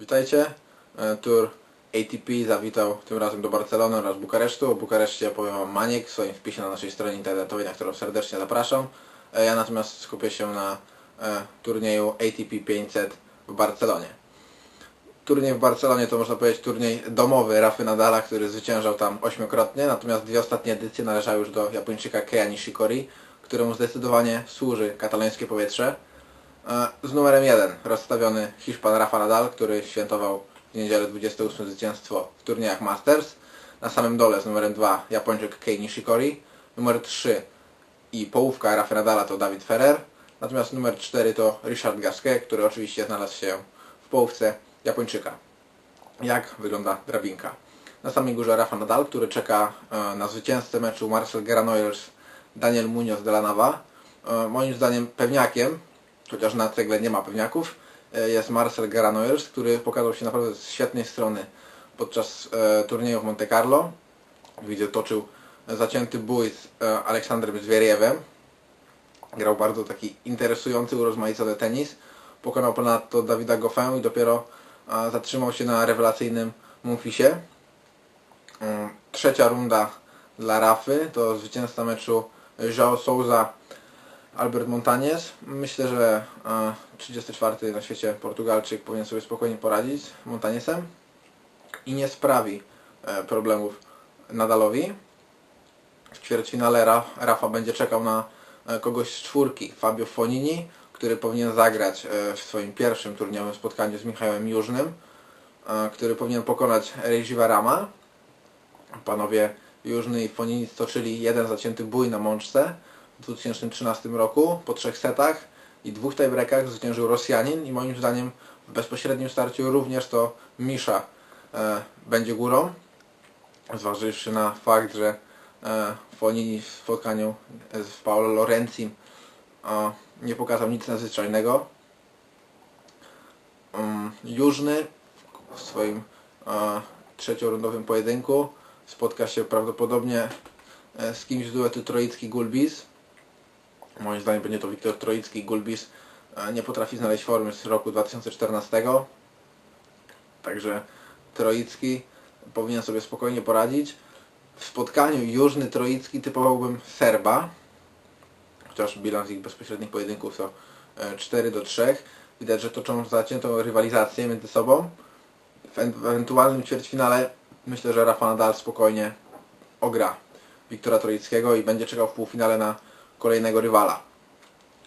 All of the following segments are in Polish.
Witajcie. E, Tour ATP zawitał tym razem do Barcelony oraz Bukaresztu. O Bukareszcie opowiem Wam Maniek w swoim wpisie na naszej stronie internetowej, na którą serdecznie zapraszam. E, Ja natomiast skupię się na e, turnieju ATP 500 w Barcelonie. Turniej w Barcelonie to można powiedzieć turniej domowy Rafy Nadala, który zwyciężał tam ośmiokrotnie, natomiast dwie ostatnie edycje należały już do Japończyka Keia Nishikori, któremu zdecydowanie służy katalońskie powietrze. E, Z numerem 1 rozstawiony Hiszpan Rafa Nadal, który świętował w niedzielę 28 zwycięstwo w turniejach Masters. Na samym dole z numerem 2 Japończyk Kei Nishikori. Numer 3 i połówka Rafa Nadala to David Ferrer. Natomiast numer 4 to Richard Gasquet, który oczywiście znalazł się w połówce Japończyka. Jak wygląda drabinka? Na samej górze Rafa Nadal, który czeka e, na zwycięzcę meczu Marcel Granollers Daniel Munoz de la Nava. E, Moim zdaniem pewniakiem, chociaż na cegle nie ma pewniaków, e, jest Marcel Granollers, który pokazał się naprawdę z świetnej strony podczas e, turnieju w Monte Carlo, gdzie toczył zacięty bój z e, Aleksandrem Zwieriewem. Grał bardzo taki interesujący, urozmaicony tenis. Pokonał ponadto Dawida Goffin i dopiero zatrzymał się na rewelacyjnym Memphisie. Mm, Trzecia runda dla Rafy to zwycięzca meczu João Souza Albert Montañez. Myślę, że e, 34 na świecie Portugalczyk powinien sobie spokojnie poradzić z Montañezem i nie sprawi e, problemów Nadalowi. W ćwierćfinale Ra- Rafa będzie czekał na e, kogoś z czwórki, Fabio Fonini, który powinien zagrać e, w swoim pierwszym turniejowym spotkaniu z Michałem Jużnym, e, który powinien pokonać Rejiva Rama. Panowie Jużny i Fonini stoczyli jeden zacięty bój na mączce w 2013 roku po trzech setach i dwóch tiebreakach zwyciężył Rosjanin i moim zdaniem w bezpośrednim starciu również to Misza e, będzie górą, zważywszy na fakt, że e, Fonini w spotkaniu z Paolo Lorenzim e, nie pokazał nic nadzwyczajnego. Um, Jużny w swoim e, trzeciorundowym pojedynku spotka się prawdopodobnie e, z kimś z duetu Troicki-Gulbis. Moim zdaniem będzie to Wiktor Troicki. Gulbis e, nie potrafi znaleźć formy z roku 2014. Także Troicki powinien sobie spokojnie poradzić. W spotkaniu Jużny Troicki typowałbym Serba. Chociaż bilans ich bezpośrednich pojedynków to e, 4 do 3. Widać, że toczą zaciętą rywalizację między sobą. W ewentualnym ćwierćfinale myślę, że Rafa Nadal spokojnie ogra Wiktora Troickiego i będzie czekał w półfinale na kolejnego rywala.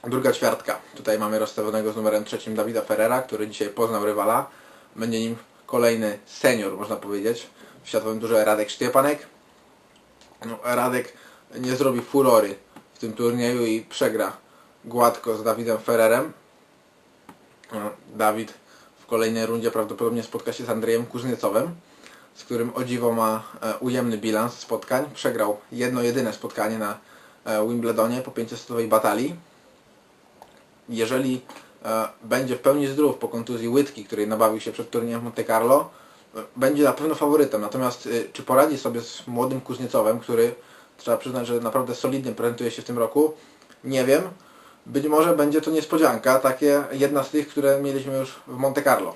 Druga ćwiartka. Tutaj mamy rozstawionego z numerem trzecim Dawida Ferrera, który dzisiaj poznał rywala. Będzie nim kolejny senior, można powiedzieć, w światowym durze Radek Sztiepanek. No, Radek nie zrobi furory w tym turnieju i przegra gładko z Dawidem Ferrerem. No, Dawid w kolejnej rundzie prawdopodobnie spotka się z Andrzejem Kuzniecowem, z którym o dziwo ma e, ujemny bilans spotkań. Przegrał jedno jedyne spotkanie na Wimbledonie po 500 batalii. Jeżeli e, będzie w pełni zdrów po kontuzji łydki, której nabawił się przed turniejem w Monte Carlo, e, będzie na pewno faworytem. Natomiast e, czy poradzi sobie z młodym Kuzniecowem, który trzeba przyznać, że naprawdę solidnie prezentuje się w tym roku, nie wiem. Być może będzie to niespodzianka, takie jedna z tych, które mieliśmy już w Monte Carlo.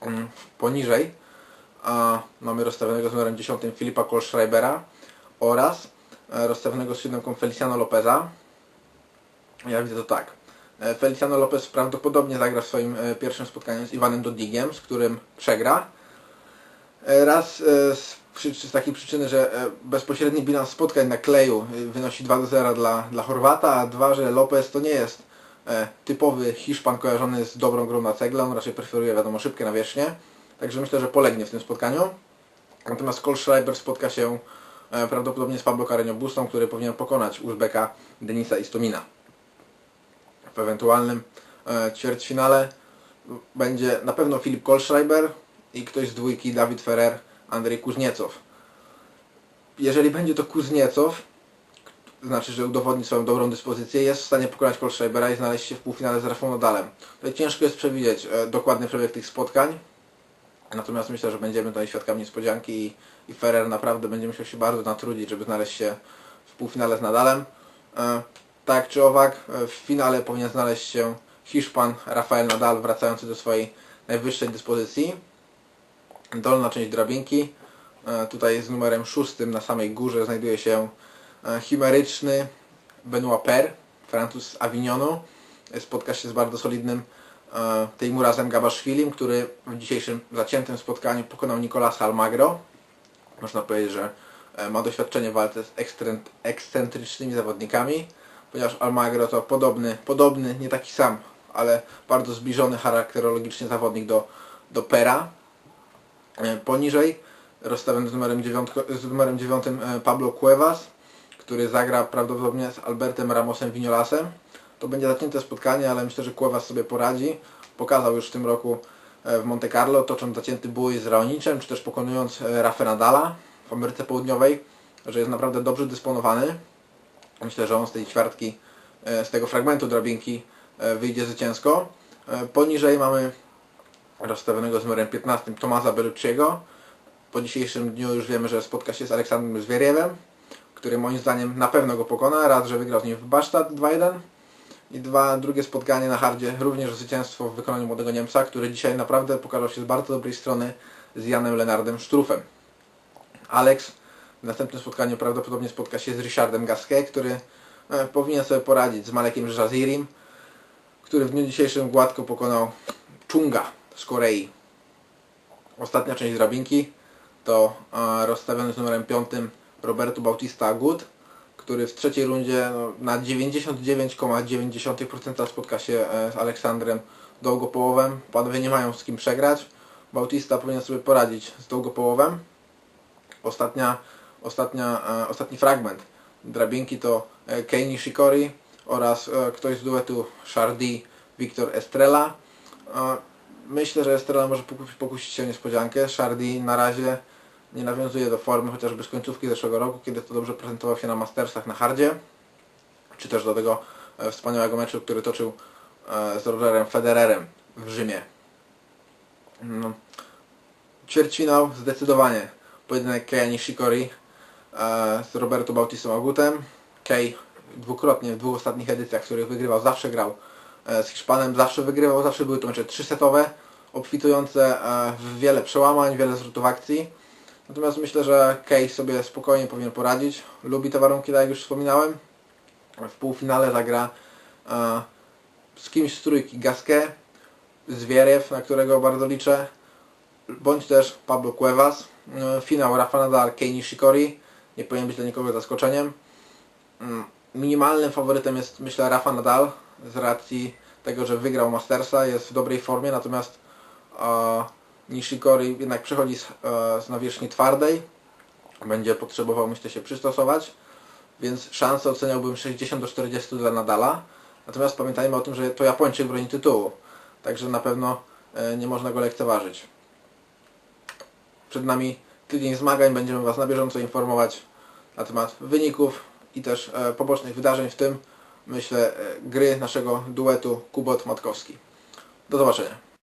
Mm, Poniżej mamy rozstawionego z numerem 10 Filipa Kohlschreibera oraz e, rozstawionego z siódemką Feliciano Lopeza. Ja widzę to tak. E, Feliciano Lopez prawdopodobnie zagra w swoim e, pierwszym spotkaniu z Iwanem Dodigiem, z którym przegra. E, Raz e, z, z takiej przyczyny, że e, bezpośredni bilans spotkań na kleju e, wynosi 2 do 0 dla, dla Chorwata, a dwa, że Lopez to nie jest e, typowy Hiszpan kojarzony z dobrą grą na cegle, on raczej preferuje wiadomo szybkie nawierzchnie. Także myślę, że polegnie w tym spotkaniu. Natomiast Kohlschreiber spotka się e, prawdopodobnie z Pablo Carreño Bustą, który powinien pokonać Uzbeka Denisa Istomina. W ewentualnym e, ćwierćfinale będzie na pewno Filip Kohlschreiber i ktoś z dwójki Dawid Ferrer, Andrzej Kuzniecow. Jeżeli będzie to Kuzniecow, znaczy, że udowodni swoją dobrą dyspozycję, jest w stanie pokonać Kohlschreibera i znaleźć się w półfinale z Rafą Nadalem. Tutaj ciężko jest przewidzieć e, dokładny przebieg tych spotkań, Natomiast myślę, że będziemy tutaj świadkami niespodzianki i, i Ferrer naprawdę będzie musiał się bardzo natrudzić, żeby znaleźć się w półfinale z Nadalem. E, tak czy owak, e, w finale powinien znaleźć się Hiszpan Rafael Nadal wracający do swojej najwyższej dyspozycji. Dolna część drabinki. E, Tutaj z numerem szóstym na samej górze znajduje się chimeryczny Benoit Per, Francuz z Avignonu. Spotka się z bardzo solidnym Tejmurazem Gabaszwilim, który w dzisiejszym zaciętym spotkaniu pokonał Nicolasa Almagro. Można powiedzieć, że e, ma doświadczenie w walce z ekscentrycznymi zawodnikami, ponieważ Almagro to podobny, podobny, nie taki sam, ale bardzo zbliżony charakterologicznie zawodnik do, do Pera. E, Poniżej rozstawiony z numerem 9, z numerem 9 Pablo Cuevas, który zagra prawdopodobnie z Albertem Ramosem Vignolasem. To będzie zacięte spotkanie, ale myślę, że Cuevas sobie poradzi. Pokazał już w tym roku e, w Monte Carlo, tocząc zacięty bój z Raoniczem, czy też pokonując e, Rafa Nadala w Ameryce Południowej, że jest naprawdę dobrze dysponowany. Myślę, że on z tej ćwiartki, e, z tego fragmentu drabinki wyjdzie zwycięsko. Poniżej mamy rozstawionego z numerem 15 Tomasa Bellucciego. Po dzisiejszym dniu już wiemy, że spotka się z Aleksandrem Zwieriewem, który moim zdaniem na pewno go pokona. Raz, że wygrał z nim w Basztat 2-1 i dwa, drugie spotkanie na hardzie również zwycięstwo w wykonaniu młodego Niemca, który dzisiaj naprawdę pokazał się z bardzo dobrej strony z Janem Lenardem Sztrufem. Alex w następnym spotkaniu prawdopodobnie spotka się z Richardem Gasquet, który e, powinien sobie poradzić z Malekiem Jazirim, który w dniu dzisiejszym gładko pokonał Chunga z Korei. Ostatnia część drabinki to e, rozstawiony z numerem 5 Roberto Bautista Agut, który w trzeciej rundzie no, na 99,9% spotka się e, z Aleksandrem Długopołowem. Panowie nie mają z kim przegrać. Bautista powinien sobie poradzić z Długopołowem. Ostatnia, ostatnia, e, ostatni fragment drabinki to e, Kei Nishikori oraz ktoś z duetu Shardy Victor Estrella. Myślę, że Estrella może poku- pokusić się o niespodziankę. Shardy na razie nie nawiązuje do formy chociażby z końcówki zeszłego roku, kiedy to dobrze prezentował się na Mastersach na hardzie, czy też do tego e, wspaniałego meczu, który toczył e, z Rogerem Federerem w Rzymie. No. Ćwierćfinał zdecydowanie pojedynek Keia Nishikori e, z Roberto Bautistą Agutem. Kei dwukrotnie w dwóch ostatnich edycjach, w których wygrywał, zawsze grał z Hiszpanem, zawsze wygrywał, zawsze były to mecze trzysetowe, obfitujące w wiele przełamań, wiele zwrotów akcji. Natomiast myślę, że Kei sobie spokojnie powinien poradzić. Lubi te warunki, tak jak już wspominałem. W półfinale zagra e, z kimś z trójki Gasquet, Zwieriew, na którego bardzo liczę, bądź też Pablo Cuevas. E, Finał Rafa Nadal, Kei Nishikori. Nie powinien być dla nikogo zaskoczeniem. Mm, Minimalnym faworytem jest myślę Rafa Nadal z racji tego, że wygrał Mastersa, jest w dobrej formie, natomiast e, Nishikori jednak przechodzi z, e, z nawierzchni twardej. Będzie potrzebował myślę się przystosować, więc szanse oceniałbym 60 do 40 dla Nadala. Natomiast pamiętajmy o tym, że to Japończyk broni tytułu, także na pewno e, nie można go lekceważyć. Przed nami tydzień zmagań, będziemy Was na bieżąco informować na temat wyników i też e, pobocznych wydarzeń, w tym myślę e, gry naszego duetu Kubot-Matkowski. Do zobaczenia.